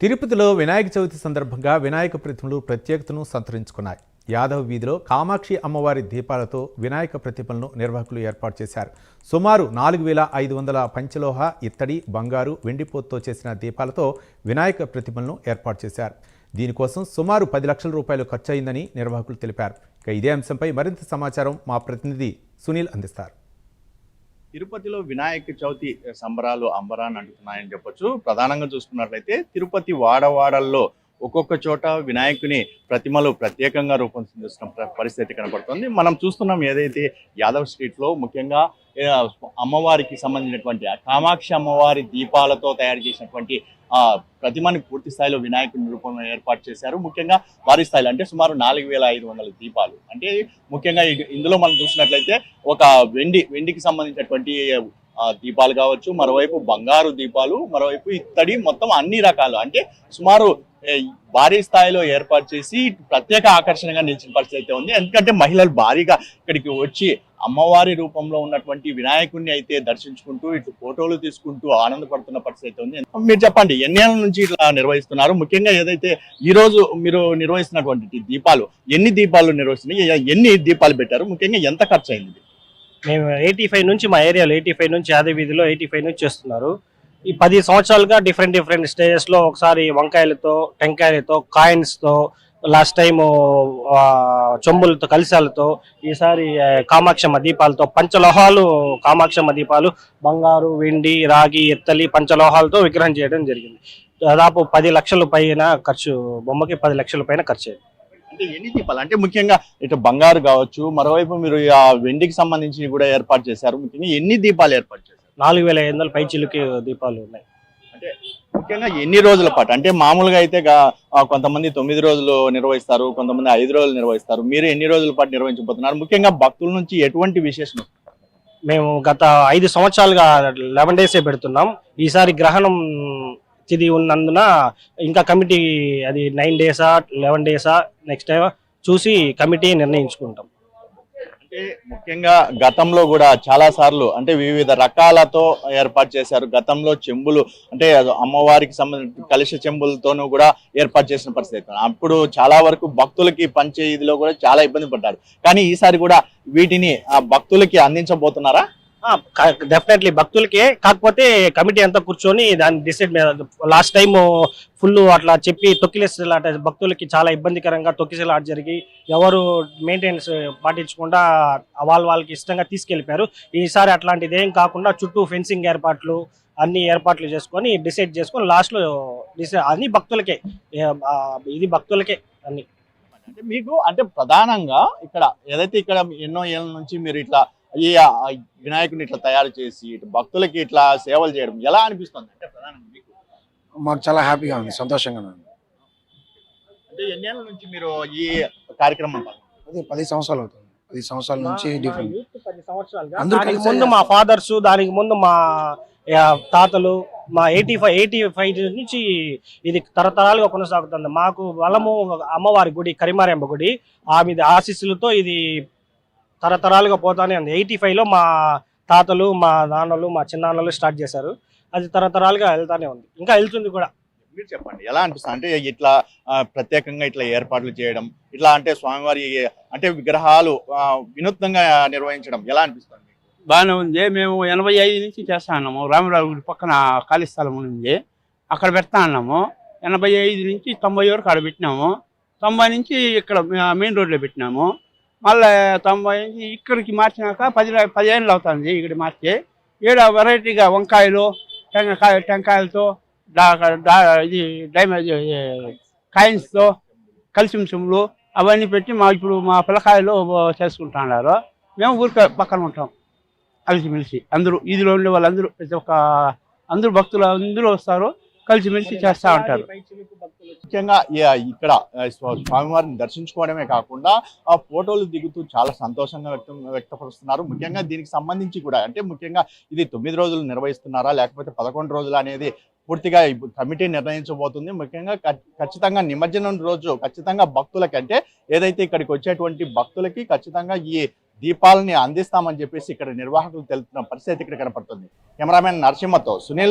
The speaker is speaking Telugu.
తిరుపతిలో వినాయక చవితి సందర్భంగా వినాయక ప్రతిమలు ప్రత్యేకతను సంతరించుకున్నాయి. యాదవ్ వీధిలో కామాక్షి అమ్మవారి దీపాలతో వినాయక ప్రతిమలను నిర్వాహకులు ఏర్పాటు చేశారు. సుమారు నాలుగు వేల ఐదు వందల పంచలోహ ఇత్తడి బంగారు వెండిపోతుతో చేసిన దీపాలతో వినాయక ప్రతిమలను ఏర్పాటు చేశారు. దీనికోసం సుమారు పది లక్షల రూపాయలు ఖర్చు అయిందని నిర్వాహకులు తెలిపారు. ఇక ఇదే అంశంపై మరింత సమాచారం మా ప్రతినిధి సునీల్ అందిస్తారు. తిరుపతిలో వినాయక చవితి సంబరాలు అంబరాన్ని అంటున్నాయని చెప్పొచ్చు. ప్రధానంగా చూసుకున్నట్లయితే తిరుపతి వాడవాడల్లో ఒక్కొక్క చోట వినాయకుని ప్రతిమలు ప్రత్యేకంగా రూపొందిస్తున్న పరిస్థితి కనపడుతుంది. మనం చూస్తున్నాం ఏదైతే యాదవ్ స్ట్రీట్లో ముఖ్యంగా అమ్మవారికి సంబంధించినటువంటి కామాక్షి అమ్మవారి దీపాలతో తయారు చేసినటువంటి ఆ ప్రతిమని పూర్తి స్థాయిలో వినాయకుని రూపంలో ఏర్పాటు చేశారు. ముఖ్యంగా భారీ స్థాయిలో అంటే సుమారు నాలుగు వేల ఐదు వందల దీపాలు. అంటే ముఖ్యంగా ఇందులో మనం చూసినట్లయితే ఒక వెండి వెండికి సంబంధించినటువంటి దీపాలు కావచ్చు మరోవైపు బంగారు దీపాలు మరోవైపు ఇత్తడి మొత్తం అన్ని రకాలు. అంటే సుమారు భారీ స్థాయిలో ఏర్పాటు చేసి ప్రత్యేక ఆకర్షణగా నిలిచిన పరిస్థితి అయితే ఉంది. ఎందుకంటే మహిళలు భారీగా ఇక్కడికి వచ్చి అమ్మవారి రూపంలో ఉన్నటువంటి వినాయకుడిని అయితే దర్శించుకుంటూ ఇటు ఫోటోలు తీసుకుంటూ ఆనందపడుతున్న పరిస్థితి అయితే ఉంది. మీరు చెప్పండి ఎన్ని ఏళ్ళ నుంచి ఇట్లా నిర్వహిస్తున్నారు? ముఖ్యంగా ఏదైతే ఈ రోజు మీరు నిర్వహిస్తున్నటువంటి దీపాలు ఎన్ని దీపాలు నిర్వహిస్తున్నాయి? ఎన్ని దీపాలు పెట్టారు? ముఖ్యంగా ఎంత ఖర్చు అయింది? మేము ఎయిటీ ఫైవ్ నుంచి మా ఏరియాలో ఎయిటీ ఫైవ్ నుంచి అదే వీధిలో ఎయిటీ ఫైవ్ నుంచి చేస్తున్నారు. ఈ పది సంవత్సరాలుగా డిఫరెంట్ డిఫరెంట్ స్టేజెస్లో ఒకసారి వంకాయలతో టెంకాయలతో కాయిన్స్తో లాస్ట్ టైం చెంబులతో కలిశాలతో ఈసారి కామాక్షమ్మ దీపాలతో పంచలోహాలు కామాక్షమ్మ దీపాలు బంగారు వెండి రాగి ఎత్తలి పంచలోహాలతో విగ్రహం చేయడం జరిగింది. దాదాపు పది లక్షల పైన ఖర్చు బొమ్మకి పది లక్షల పైన ఖర్చు అయింది అంటే ఎన్ని దీపాలు? అంటే ముఖ్యంగా ఇటు బంగారు కావచ్చు మరోవైపు మీరు ఆ వెండికి సంబంధించి కూడా ఏర్పాటు చేశారు. ముఖ్యంగా ఎన్ని దీపాలు ఏర్పాటు చేశారు? నాలుగు వేల ఐదు వందల పై చిలుకి దీపాలు ఉన్నాయి. అంటే ముఖ్యంగా ఎన్ని రోజుల పాటు? అంటే మామూలుగా అయితే కొంతమంది తొమ్మిది రోజులు నిర్వహిస్తారు కొంతమంది ఐదు రోజులు నిర్వహిస్తారు. మీరు ఎన్ని రోజుల పాటు నిర్వహించబోతున్నారు? ముఖ్యంగా భక్తుల నుంచి ఎటువంటి విశేషం? మేము గత ఐదు సంవత్సరాలుగా లెవెన్ డేసే పెడుతున్నాం. ఈసారి గ్రహణం తిది ఉన్నందున ఇంకా కమిటీ అది నైన్ డేసా లెవెన్ డేసా నెక్స్ట్ చూసి కమిటీ నిర్ణయించుకుంటాం. అంటే ముఖ్యంగా గతంలో కూడా చాలా సార్లు అంటే వివిధ రకాలతో ఏర్పాటు చేశారు. గతంలో చెంబులు అంటే అమ్మవారికి సంబంధించిన కలుష చెంబులతోనూ కూడా ఏర్పాటు చేసిన పరిస్థితి అప్పుడు చాలా వరకు భక్తులకి పంచే ఇదిలో కూడా చాలా ఇబ్బంది పడ్డారు. కానీ ఈసారి కూడా వీటిని ఆ భక్తులకి అందించబోతున్నారా? డెఫినెట్లీ భక్తులకే. కాకపోతే కమిటీ అంతా కూర్చొని దాన్ని డిసైడ్ లాస్ట్ టైం ఫుల్ అట్లా చెప్పి తొక్కిలేసలాట భక్తులకి చాలా ఇబ్బందికరంగా తొక్కిసేలాట జరిగి ఎవరు మెయింటెనెన్స్ పాటించకుండా వాళ్ళ వాళ్ళకి ఇష్టంగా తీసుకెళ్ళిపోయారు. ఈసారి అట్లాంటిది ఏం కాకుండా చుట్టూ ఫెన్సింగ్ ఏర్పాట్లు అన్ని ఏర్పాట్లు చేసుకొని డిసైడ్ చేసుకొని లాస్ట్లో డిసైడ్ అన్ని భక్తులకే. ఇది భక్తులకే అన్ని. అంటే మీకు అంటే ప్రధానంగా ఇక్కడ ఏదైతే ఇక్కడ ఎన్నో ఏళ్ళ నుంచి మీరు ఇట్లా ఈ ఆ, వినాయకుని ఇట్లా తయారు చేసి ఇటు భక్తులకి ఇట్లా సేవలు చేయడం ఎలా అనిపిస్తుంది అంటే ప్రధానంగా మీకు మాకు చాలా హ్యాపీగా ఉంది సంతోషంగా ఉంది అంటే ఎన్నేళ్ళ నుంచి మీరు ఈ కార్యక్రమం? అది పది సంవత్సరాలు అవుతుంది పది సంవత్సరాల నుంచి డిఫరెంట్ దానికి ముందు మా. ఫాదర్స్ దానికి ముందు మా తాతలు మా ఎయిటీ ఫైవ్ ఎయిటీ ఫైవ్ నుంచి ఇది తరతరాలుగా కొనసాగుతుంది మాకు బలము అమ్మవారి గుడి కరిమారెంబ గుడి ఆమె ఆశీస్సులతో ఇది తరతరాలుగా పోతానే ఉంది. ఎయిటీ ఫైవ్లో మా తాతలు మా నాన్నలు మా చిన్నాన్నలు స్టార్ట్ చేశారు. అది తరతరాలుగా వెళ్తానే ఉంది. ఇంకా వెళ్తుంది కూడా. మీరు చెప్పండి ఎలా అనిపిస్తుంది? అంటే ఇట్లా ప్రత్యేకంగా ఇట్లా ఏర్పాట్లు చేయడం ఇట్లా అంటే స్వామివారి అంటే విగ్రహాలు వినూత్నంగా నిర్వహించడం ఎలా అనిపిస్తుంది? బాగానే ఉంది. మేము ఎనభై ఐదు నుంచి చేస్తా ఉన్నాము. రామరావు గుడి పక్కన ఖాళీ స్థలం ఉంది. అక్కడ పెడతా ఉన్నాము. ఎనభై ఐదు నుంచి తొంభై వరకు అక్కడ పెట్టినాము. తొంభై నుంచి ఇక్కడ మెయిన్ రోడ్లో పెట్టినాము. మళ్ళీ తొంభై నుంచి ఇక్కడికి మార్చినాక పది పదిహేనులు అవుతుంది ఇక్కడ మార్చి. ఈడ వెరైటీగా వంకాయలు టెంకాయ టెంకాయలతో ఇది డైమండ్ కాయిన్స్తో కలిసిమ్సుములు అవన్నీ పెట్టి మా ఇప్పుడు మా పిల్లకాయలు చేసుకుంటున్నారు. మేము ఊరికే పక్కన ఉంటాం కలిసిమెలిసి. అందరూ ఇదిలో ఉండే వాళ్ళందరూ ప్రతి ఒక్క అందరూ భక్తులు అందరూ వస్తారు కలిసిమెలిసి చేస్తూ ఉంటారు. ముఖ్యంగా ఇక్కడ స్వామివారిని దర్శించుకోవడమే కాకుండా ఆ ఫోటోలు దిగుతూ చాలా సంతోషంగా వ్యక్తం వ్యక్తపరుస్తున్నారు. ముఖ్యంగా దీనికి సంబంధించి కూడా అంటే ముఖ్యంగా ఇది తొమ్మిది రోజులు నిర్వహిస్తున్నారా లేకపోతే పదకొండు రోజులు అనేది పూర్తిగా కమిటీ నిర్ణయించబోతుంది. ముఖ్యంగా ఖచ్చితంగా నిమజ్జనం రోజు ఖచ్చితంగా భక్తులకి అంటే ఏదైతే ఇక్కడికి వచ్చేటువంటి భక్తులకి ఖచ్చితంగా ఈ దీపాలని అందిస్తామని చెప్పేసి ఇక్కడ నిర్వాహకులు తెలుపుతున్న పరిస్థితి ఇక్కడ కనపడుతుంది. కెమెరామెన్ నరసింహతో సునీల్